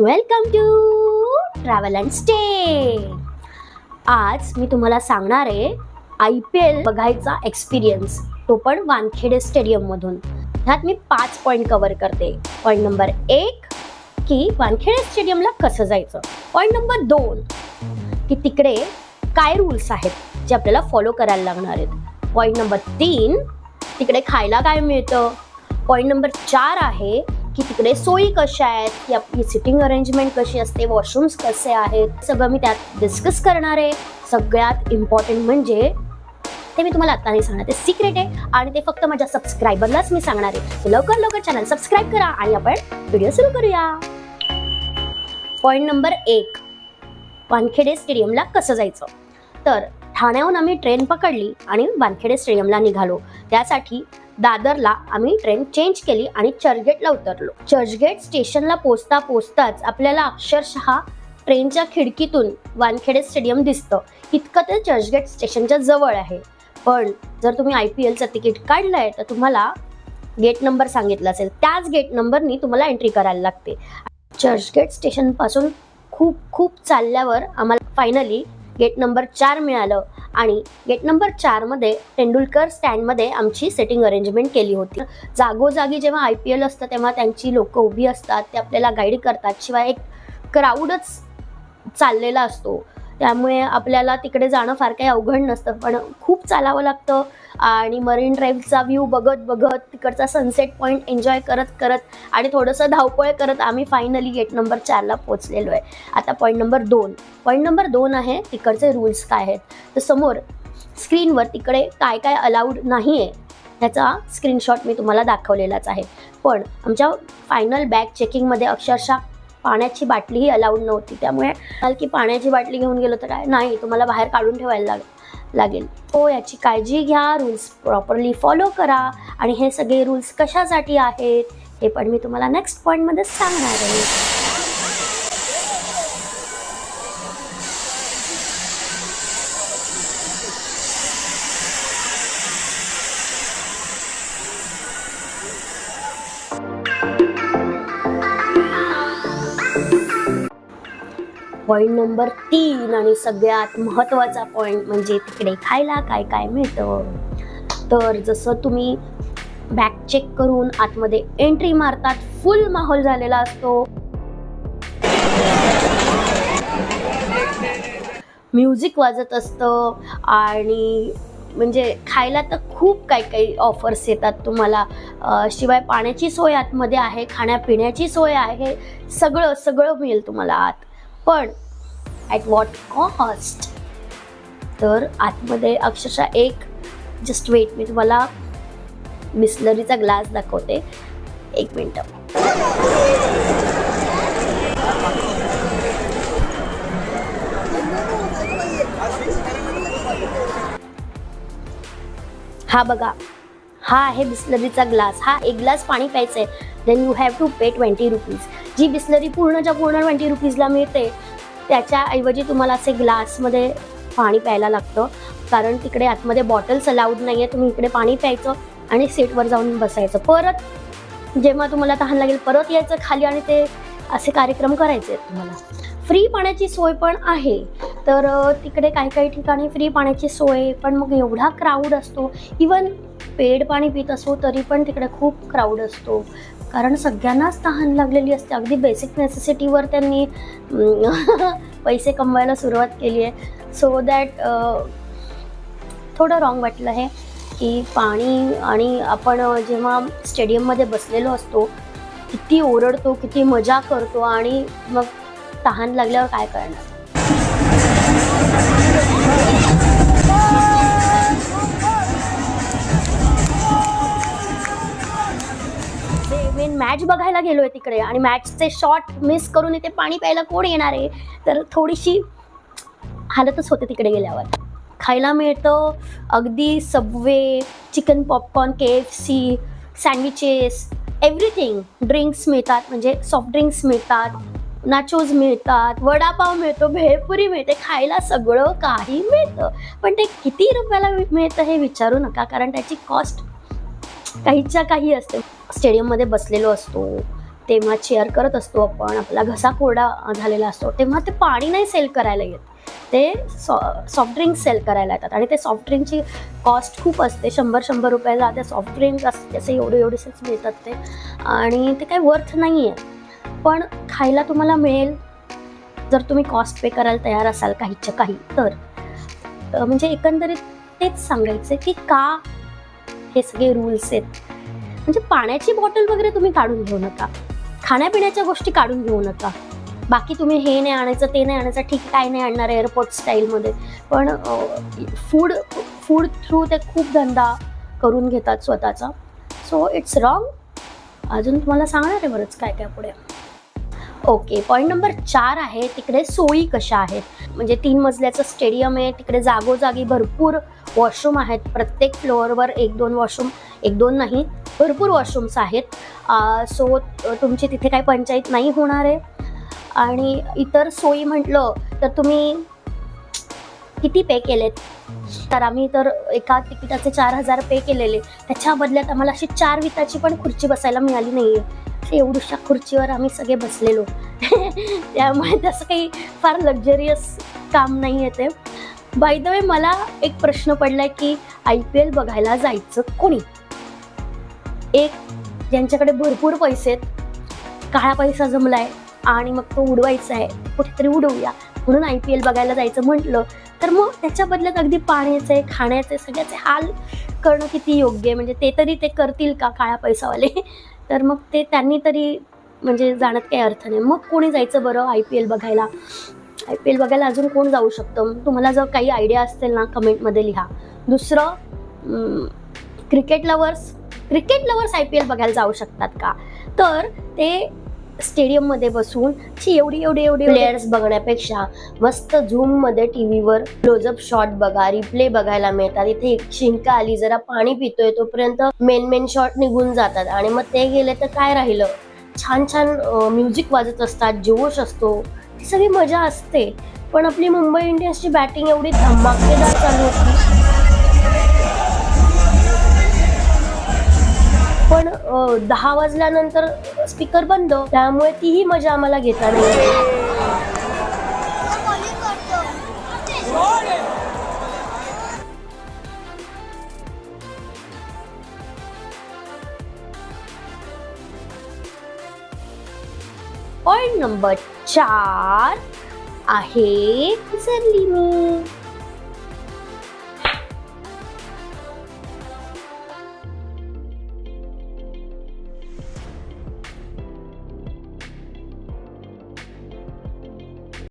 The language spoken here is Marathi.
Welcome to travel and stay. आज मी तुम्हाला सांगणार आहे आय पी एल बघायचा एक्सपिरियन्स तो पण वानखेडे स्टेडियममधून ह्यात मी पाच पॉईंट कव्हर करते. पॉईंट नंबर एक की वानखेडे स्टेडियमला कसं जायचं? पॉईंट नंबर दोन की तिकडे काय रूल्स आहेत जे आपल्याला फॉलो करायला लागणार आहेत? पॉईंट नंबर तीन तिकडे खायला काय मिळतं? पॉईंट नंबर चार आहे की तिकडे सोयी कशा आहेत? की आपली सिटिंग अरेंजमेंट कशी असते? वॉशरूम्स कसे आहेत? सगळं मी त्यात डिस्कस करणार आहे. सगळ्यात इम्पॉर्टंट म्हणजे ते मी तुम्हाला आता नाही सांगणार. ते सिक्रेट आहे आणि ते फक्त माझ्या सबस्क्रायबरलाच मी सांगणार आहे. लवकर लवकर चॅनल सबस्क्राईब करा आणि आपण व्हिडिओ सुरू करूया. पॉईंट नंबर एक. वानखेडे स्टेडियमला कसं जायचं? तर ठाण्याहून आम्ही ट्रेन पकडली आणि वानखेडे स्टेडियमला निघालो. त्यासाठी दादरला आम्ही ट्रेन चेंज केली आणि चर्चगेटला उतरलो. चर्चगेट स्टेशनला पोचता पोचताच आपल्याला अक्षरशः ट्रेनच्या खिडकीतून वानखेडे स्टेडियम दिसतं. इतकं ते चर्चगेट स्टेशनच्या जवळ आहे. पण जर तुम्ही आय पी एलचं तिकीट काढलं आहे तर तुम्हाला गेट नंबर सांगितलं असेल. त्याच गेट नंबरनी तुम्हाला एंट्री करायला लागते. चर्चगेट स्टेशनपासून खूप खूप चालल्यावर आम्हाला फायनली गेट नंबर चार मिळालं आणि गेट नंबर चारमध्ये तेंडुलकर स्टँडमध्ये आमची सेटिंग अरेंजमेंट केली होती. जागोजागी जेव्हा आय पी एल असतं तेव्हा त्यांची लोकं उभी असतात ते आपल्याला गाईड करतात. शिवाय एक क्राऊडच चाललेला असतो. त्यामुळे आपल्याला तिकडे जाणं फार काही अवघड नसतं. पण खूप चालावं लागतं आणि मरीन ड्राईव्हचा व्ह्यू बघत बघत तिकडचा सनसेट पॉईंट एन्जॉय करत करत आणि थोडंसं धावपळ करत आम्ही फायनली गेट नंबर चारला पोचलेलो आहे आता पॉईंट नंबर दोन. पॉईंट नंबर दोन आहे तिकडचे रूल्स काय आहेत. तर समोर स्क्रीनवर तिकडे काय काय अलाउड नाही आहे त्याचा स्क्रीनशॉट मी तुम्हाला दाखवलेलाच आहे. पण आमच्या फायनल बॅग चेकिंगमध्ये अक्षरशः पाण्याची बाटलीही अलाउड नव्हती. त्यामुळे की पाण्याची बाटली घेऊन गेलो तर काय? नाही तुम्हाला बाहेर काढून ठेवायला लागेल लागेल. हो याची काळजी घ्या रूल्स प्रॉपरली फॉलो करा आणि हे सगळे रूल्स कशासाठी आहेत हे पण मी तुम्हाला नेक्स्ट पॉईंटमध्ये सांगणार आहे. पॉईंट नंबर तीन आणि सगळ्यात महत्त्वाचा पॉईंट म्हणजे तिकडे खायला काय काय मिळतं. तर जसं तुम्ही बॅग चेक करून आतमध्ये एंट्री मारतात फुल माहोल झालेला असतो. म्युझिक वाजत असतं आणि म्हणजे खायला तर खूप काही काही ऑफर्स येतात तुम्हाला. शिवाय पाण्याची सोय आतमध्ये आहे खाण्यापिण्याची सोय आहे सगळं सगळं मिळेल तुम्हाला आत. पण ॲट वॉट कॉस्ट तर आतमध्ये अक्षरशः एक जस्ट वेट मी तुम्हाला बिस्लरीचा ग्लास दाखवते. एक मिनटं. हा बघा हा आहे बिस्लरीचा ग्लास. हा एक ग्लास पाणी प्यायचं आहे then you have to pay twenty rupees जी बिस्लरी पूर्णच्या पूर्ण ट्वेंटी रुपीजला मिळते त्याच्याऐवजी तुम्हाला असे ग्लासमध्ये पाणी प्यायला लागतं. कारण तिकडे आतमध्ये बॉटल्स अलाउड नाही आहे तुम्ही इकडे पाणी प्यायचं आणि सीटवर जाऊन बसायचं. परत जेव्हा तुम्हाला तहान लागेल परत यायचं खाली आणि ते असे कार्यक्रम करायचे. आहेत तुम्हाला. फ्री पाण्याची सोय पण आहे. तर तिकडे काही काही ठिकाणी फ्री पाण्याची सोय पण मग एवढा क्राऊड असतो. इवन पेड पाणी पित असो तरी पण तिकडे खूप क्राऊड असतो. कारण सगळ्यांनाच तहान लागलेली असते. अगदी बेसिक नेसेसिटीवर त्यांनी पैसे कमवायला सुरुवात केली आहे. सो दॅट थोडं रॉंग वाटलं हे की पाणी आणि आपण जेव्हा स्टेडियममध्ये बसलेलो असतो किती ओरडतो किती मजा करतो आणि मग तहान लागल्यावर काय करणार? मेन मॅच बघायला गेलोय तिकडे. आणि मॅचचे शॉट मिस करून इथे पाणी प्यायला कोण येणार आहे? तर थोडीशी हालतच होते तिकडे गेल्यावर. खायला मिळतं अगदी Subway chicken popcorn K F C sandwiches everything drinks मिळतात म्हणजे सॉफ्ट ड्रिंक्स मिळतात नाचोज मिळतात वडापाव मिळतो भेळपुरी मिळते खायला सगळं काही मिळतं. पण ते किती रुपयाला मिळतं हे विचारू नका कारण त्याची कॉस्ट काहीच्या काही असते. स्टेडियममध्ये बसलेलो असतो. तेव्हा चेअर करत असतो आपण. आपला घसा कोरडा झालेला असतो. तेव्हा ते पाणी नाही सेल करायला येत. ते सॉ सॉफ्ट ड्रिंक सेल करायला येतात. आणि ते सॉफ्ट ड्रिंकची कॉस्ट खूप असते. शंभर शंभर रुपयाला ते सॉफ्ट ड्रिंक असते. असे एवढे एवढेसेच मिळतात ते. आणि ते काही वर्थ नाही आहे पण खायला तुम्हाला मिळेल. जर तुम्ही कॉस्ट पे करायला तयार असाल काहीच्या काही तर. म्हणजे एकंदरीत तेच सांगायचं की का हे सगळे रूल्स आहेत. म्हणजे पाण्याची बॉटल वगैरे तुम्ही काढून घेऊ नका. खाण्यापिण्याच्या गोष्टी काढून घेऊ नका. बाकी तुम्ही हे नाही आणायचं ते नाही आणायचं ठीक काय नाही आणणार एअरपोर्ट स्टाईलमध्ये पण फूड फूड थ्रू ते खूप धंदा करून घेतात स्वतःचा. सो इट्स रॉंग अजून तुम्हाला सांगणार आहे बरंच काय काय पुढे. ओके पॉईंट नंबर चार आहे तिकडे सोयी कशा आहेत? म्हणजे तीन मजल्याचं स्टेडियम आहे तिकडे जागोजागी भरपूर वॉशरूम आहेत. प्रत्येक फ्लोअरवर एक दोन वॉशरूम एक दोन नाही भरपूर वॉशरूम्स आहेत. सो तुमची तिथे काही पंचायत नाही होणार आहे. आणि इतर सोयी म्हटलं तर तुम्ही किती पे केलेत? तर आम्ही तर एका तिकिटाचे चार हजार पे केलेले. त्याच्या बदल्यात आम्हाला अशी चार विताची पण खुर्ची बसायला मिळाली नाही आहे एवढ्याशा खुर्चीवर आम्ही सगळे बसलेलो. त्यामुळे तसं काही फार लक्झरियस काम नाही आहे ते. बाय द वे मला एक प्रश्न पडलाय की आय पी एल बघायला जायचं कोणी? एक ज्यांच्याकडे भरपूर पैसे आहेत काळा पैसा जमलाय आणि मग तो उडवायचा आहे कुठेतरी उडवूया. म्हणून आय पी एल बघायला जायचं म्हटलं तर मग त्याच्या बदल्यात अगदी पाण्याचे खाण्याचे सगळ्याचे हाल करणं किती योग्य आहे? म्हणजे ते तरी ते करतील का काळा पैसावाले? तर मग ते त्यांनी तरी म्हणजे जाण्यात काही अर्थ नाही. मग कोणी जायचं बरं आय पी एल बघायला? आय पी एल बघायला अजून कोण जाऊ शकतं? तुम्हाला जर काही आयडिया असतील ना कमेंटमध्ये लिहा. दुसरं cricket lovers cricket lovers I P L बघायला जाऊ शकतात का? तर ते स्टेडियममध्ये बसून ची एवढी एवढी एवढी प्लेयर्स बघण्यापेक्षा मस्त झूममध्ये टी व्हीवर क्लोजअप शॉट बघा रिप्ले बघायला मिळतात. इथे एक शिंका आली जरा पाणी पितोय तोपर्यंत मेन मेन शॉट निघून जातात. आणि मग ते गेले तर काय राहिलं? छान छान म्युझिक वाजत असतात जोश असतो. ही सगळी मजा असते. पण आपली मुंबई इंडियन्सची बॅटिंग एवढी धमाकेदार चालू होती. पण दहा वाजल्यानंतर स्पीकर बंद त्यामुळे तीही मजा आम्हाला घेता नाही पॉइंट नंबर चार आहे विसरली मी